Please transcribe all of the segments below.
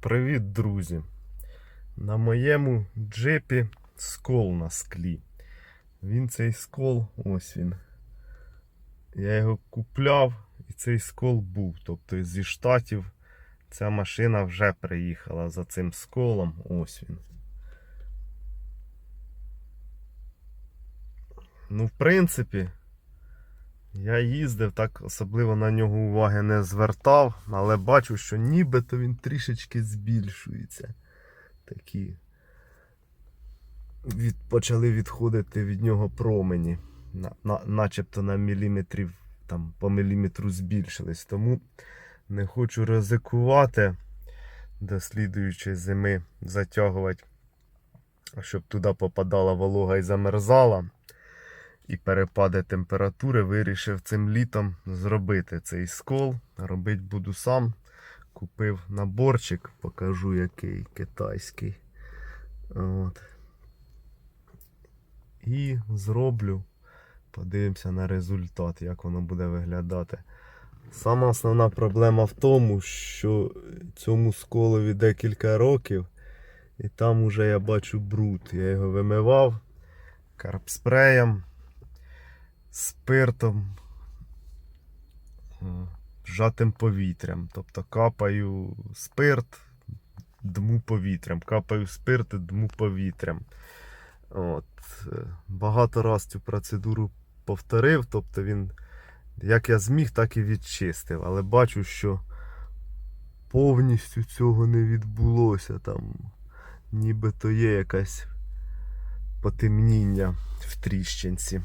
Привіт, друзі! На моєму джипі скол на склі. Він цей скол, ось він. Я його купляв і цей скол був. Тобто зі штатів ця машина вже приїхала за цим сколом. Ось він. Ну, в принципі, я їздив, так особливо на нього уваги не звертав, але бачу, що нібито він трішечки збільшується. Такі від, почали відходити від нього промені. На, на, начебто на міліметрів там, по міліметру збільшились. Тому не хочу ризикувати до слідуючої зими затягувати, щоб туди попадала волога і замерзала і перепади температури, вирішив цим літом зробити цей скол. Робити буду сам. Купив наборчик, покажу який китайський. От. І зроблю. Подивимося на результат, як воно буде виглядати. Сама основна проблема в тому, що цьому сколові декілька років, і там уже я бачу бруд. Я його вимивав карпспреєм спиртом, вжатим повітрям. Тобто капаю спирт, дму повітрям, капаю спирт, дму повітрям. От. е, Багато раз цю процедуру повторив, тобто він, як я зміг, так і відчистив. Але бачу, що повністю цього не відбулося. Там нібито є якась потемніння в тріщинці.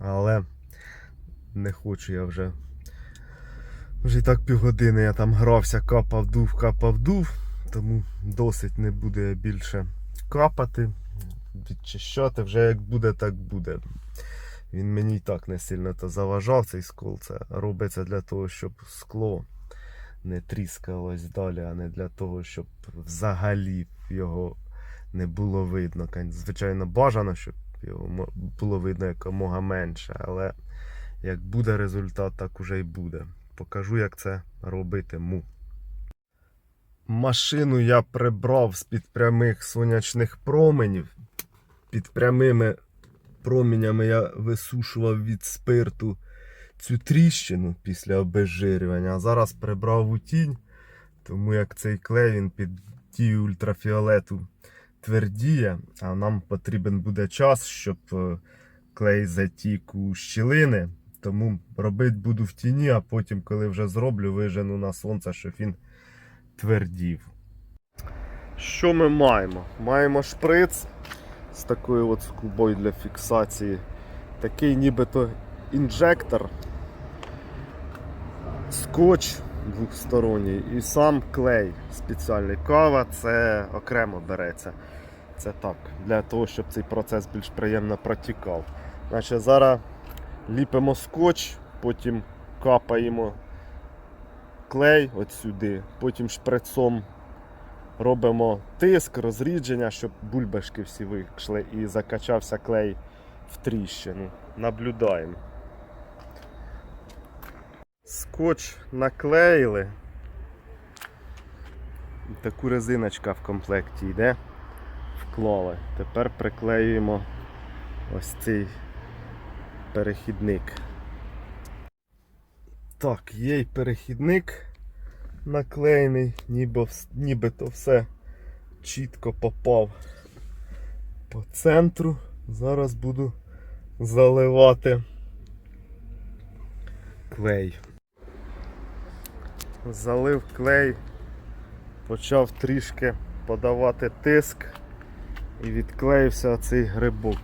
Але не хочу я вже. Вже і так півгодини я там грався, капав, дув, капав, дув, тому досить не буду я більше капати, відчищати, вже як буде, так буде. Він мені і так не сильно то заважав цей скол. Це робиться для того, щоб скло не тріскалось далі, а не для того, щоб взагалі його не було видно. Звичайно, бажано, щоб його було видно якомога менше, але як буде результат, так уже й буде. Покажу, як це робитиму. Машину я прибрав з-під прямих сонячних променів. Під прямими променями я висушував від спирту цю тріщину після обезжирювання, а зараз прибрав у тінь, тому як цей клей він під дією ультрафіолету твердіє, а нам потрібен буде час, щоб е, клей затік у щілини. Тому робити буду в тіні, а потім, коли вже зроблю, вижену на сонце, щоб він твердів. Що ми маємо? Маємо шприц з такою от скубою для фіксації. Такий нібито інжектор, скотч двохсторонній і сам клей спеціальний. Кава це окремо береться. Це так, для того, щоб цей процес більш приємно протікав. Значить, зараз ліпимо скотч, потім капаємо клей от сюди, потім шприцом робимо тиск, розрідження, щоб бульбашки всі вийшли і закачався клей в тріщину. Наблюдаємо. Скотч наклеїли. Таку резиночка в комплекті йде. Вклали. Тепер приклеюємо ось цей перехідник. Так, є й перехідник наклеєний, ніби, нібито все чітко попав по центру. Зараз буду заливати клей. Залив клей, почав трішки подавати тиск і відклеївся цей грибок.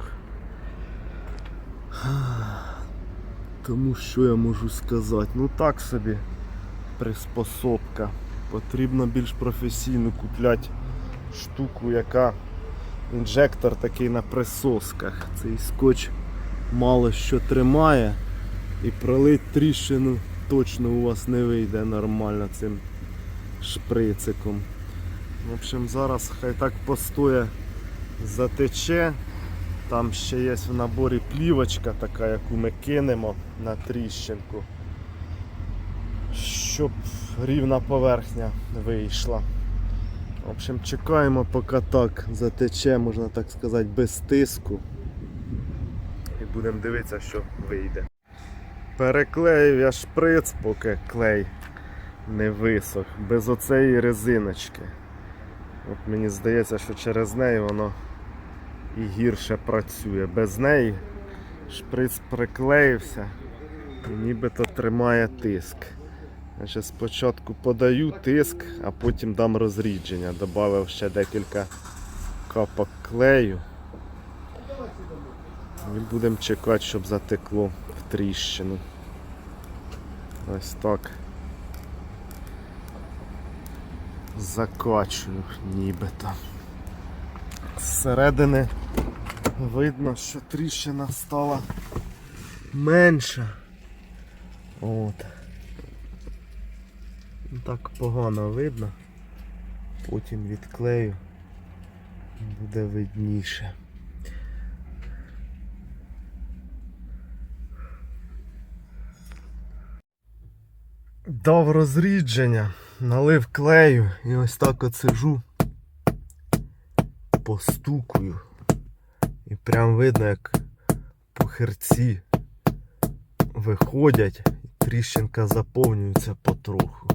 Тому що я можу сказати? Ну так собі приспособка. Потрібно більш професійно купляти штуку, яка інжектор такий на присосках. Цей скотч мало що тримає і пролить тріщину точно у вас не вийде нормально цим шприциком. В общем, зараз хай так постоє затече. Там ще є в наборі плівочка така, яку ми кинемо на тріщинку, щоб рівна поверхня вийшла. В общем, чекаємо, поки так затече, можна так сказати, без тиску. І будемо дивитися, що вийде. Переклеїв я шприц, поки клей не висох, без оцеї резиночки. От мені здається, що через неї воно і гірше працює. Без неї шприц приклеївся і нібито тримає тиск. Значить, спочатку подаю тиск, а потім дам розрідження. Добавив ще декілька капок клею. І будемо чекати, щоб затекло тріщину. Ось так. Закачую нібито. Зсередини видно, що тріщина стала менша. От. Так погано видно. Потім відклею. Буде видніше. Дав розрідження, налив клею і ось так от сижу, постукую. І прям видно, як пухирці виходять, і тріщинка заповнюється потроху.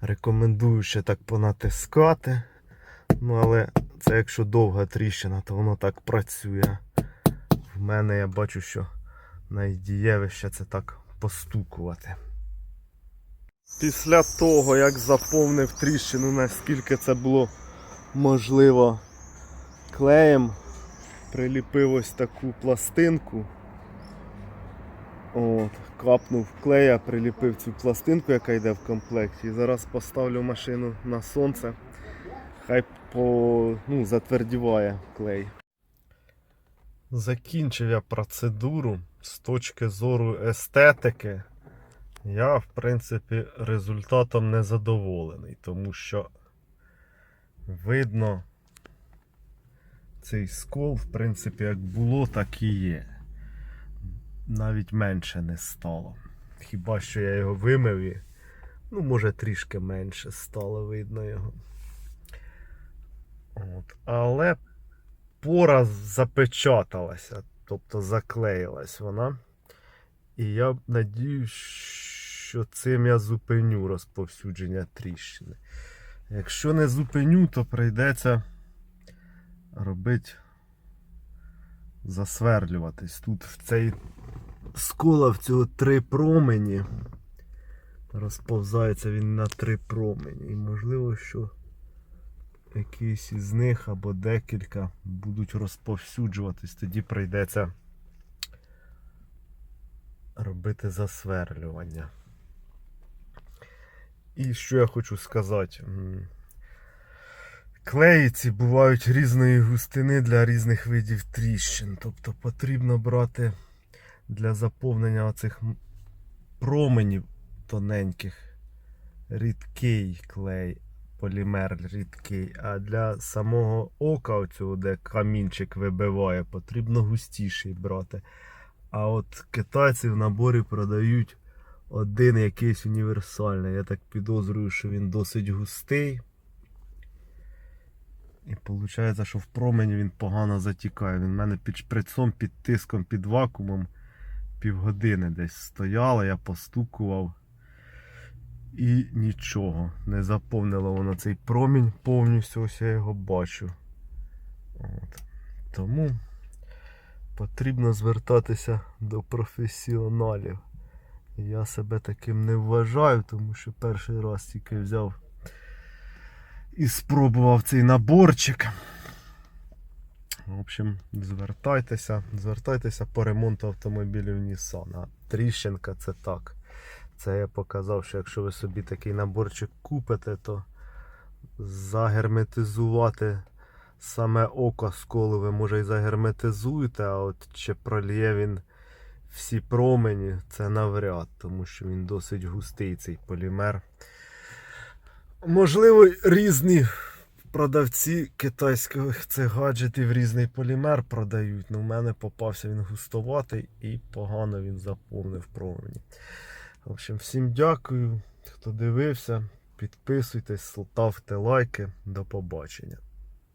Рекомендую ще так понатискати. Ну, але це якщо довга тріщина, то воно так працює. В мене я бачу, що найдієвіше це так постукувати. Після того, як заповнив тріщину, наскільки це було можливо клеєм, приліпив ось таку пластинку. От, капнув клея, приліпив цю пластинку, яка йде в комплекті. І зараз поставлю машину на сонце. Хай по, ну, затвердіває клей. Закінчив я процедуру з точки зору естетики. Я, в принципі, результатом не задоволений, тому що видно цей скол, в принципі, як було, так і є. Навіть менше не стало. Хіба що я його вимив і, ну, може, трішки менше стало видно його. От. Але пора запечаталася, тобто заклеїлась вона. І я надіюсь, що цим я зупиню розповсюдження тріщини. Якщо не зупиню, то прийдеться робити засверлюватись. Тут в цей скола в цього три промені. Розповзається він на три промені. І можливо, що якийсь із них або декілька будуть розповсюджуватись, тоді прийдеться робити засверлювання. І що я хочу сказати. М, Клеї ці бувають різної густини для різних видів тріщин. Тобто потрібно брати для заповнення оцих променів тоненьких рідкий клей, полімер рідкий. А для самого ока, оцього, де камінчик вибиває, потрібно густіший брати. А от китайці в наборі продають один якийсь універсальний. Я так підозрюю, що він досить густий. І виходить, що в промені він погано затікає. Він в мене під шприцом, під тиском, під вакуумом півгодини десь стояло, я постукував. І нічого. Не заповнило воно цей промінь повністю, ось я його бачу. От. Тому потрібно звертатися до професіоналів. Я себе таким не вважаю, тому що перший раз тільки взяв і спробував цей наборчик. В общем, звертайтеся, звертайтеся по ремонту автомобілів Nissan. А тріщинка це так. Це я показав, що якщо ви собі такий наборчик купите, то загерметизувати саме око сколу ви може і загерметизуєте, а от чи проліє він всі промені, це навряд, тому що він досить густий цей полімер. Можливо, різні продавці китайських цих гаджетів різний полімер продають. але в мене попався він густоватий і погано він заповнив промені. В общем, всім дякую, хто дивився. Підписуйтесь, ставте лайки. До побачення.